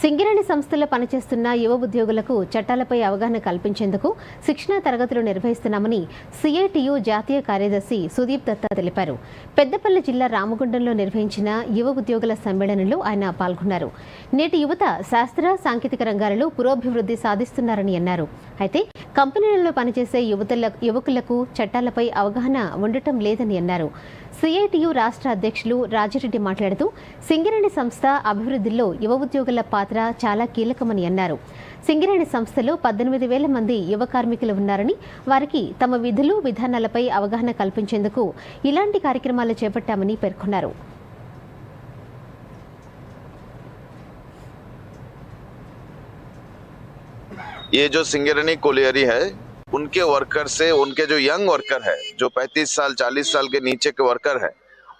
సింగరేణి సంస్థలో పనిచేస్తున్న యువ ఉద్యోగులకు చట్టాలపై అవగాహన కల్పించేందుకు శిక్షణా తరగతులు నిర్వహిస్తున్నామని సిఐటియు జాతీయ కార్యదర్శి సుదీప్ దత్తా తెలిపారు. పెద్దపల్లి జిల్లా రామగుండంలో నిర్వహించిన యువ ఉద్యోగుల సమ్మేళనంలో ఆయన పాల్గొన్నారు. నేటి యువత శాస్త్ర సాంకేతిక రంగాలలో పురోభివృద్ధి సాధిస్తున్నారని అన్నారు. అయితే కంపెనీలలో పనిచేసే యువతుల యువకులకు చట్టాలపై అవగాహన ఉండటం లేదని అన్నారు. సిఐటియు రాష్ట్ర అధ్యక్షులు రాజిరెడ్డి మాట్లాడుతూ సింగరేణి సంస్థ అభివృద్ధిలో యువ ఉద్యోగుల పాత్ర చాలా కీలకమని అన్నారు. సింగరేణి సంస్థలో పద్దెనిమిది వేల మంది యువ కార్మికులు ఉన్నారని వారికి తమ విధులు విధానాలపై అవగాహన కల్పించేందుకు ఇలాంటి కార్యక్రమాలు చేపట్టామని పేర్కొన్నారు. ये जो सिंगरनी कोलियरी है उनके वर्कर से उनके जो यंग वर्कर है जो 35 साल 40 साल के नीचे के वर्कर है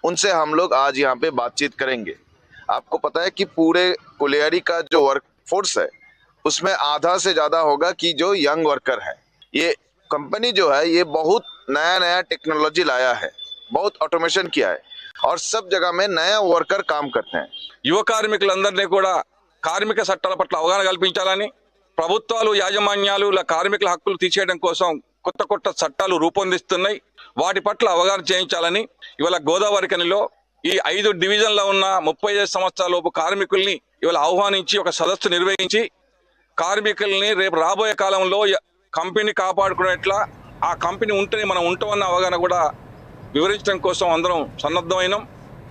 उनसे हम लोग आज यहाँ पे बातचीत करेंगे आपको पता है कि पूरे कोलियरी का जो वर्क फोर्स है उसमें आधा से ज्यादा होगा कि जो यंग वर्कर है ये कंपनी जो है ये बहुत नया नया टेक्नोलॉजी लाया है बहुत ऑटोमेशन किया है और सब जगह में नया वर्कर काम करते हैं యువ కార్మికులందరినీ కూడా కార్మిక చట్టాల పట్ల అవగాహన కల్పించాలని ప్రభుత్వాలు యాజమాన్యాలు ఇలా కార్మికుల హక్కులు తీసేయడం కోసం కొత్త కొత్త చట్టాలు రూపొందిస్తున్నాయి. వాటి పట్ల అవగాహన చేయించాలని ఇవాళ గోదావరి కనిలో ఈ ఐదు డివిజన్లో ఉన్న ముప్పై ఐదు సంవత్సరాల లోపు కార్మికుల్ని ఇవాళ ఆహ్వానించి ఒక సదస్సు నిర్వహించి కార్మికుల్ని రేపు రాబోయే కాలంలో కంపెనీ కాపాడుకునేట్లా ఆ కంపెనీ ఉంటేనే మనం ఉంటామన్న అవగాహన కూడా వివరించడం కోసం అందరం సన్నద్ధమైనాం.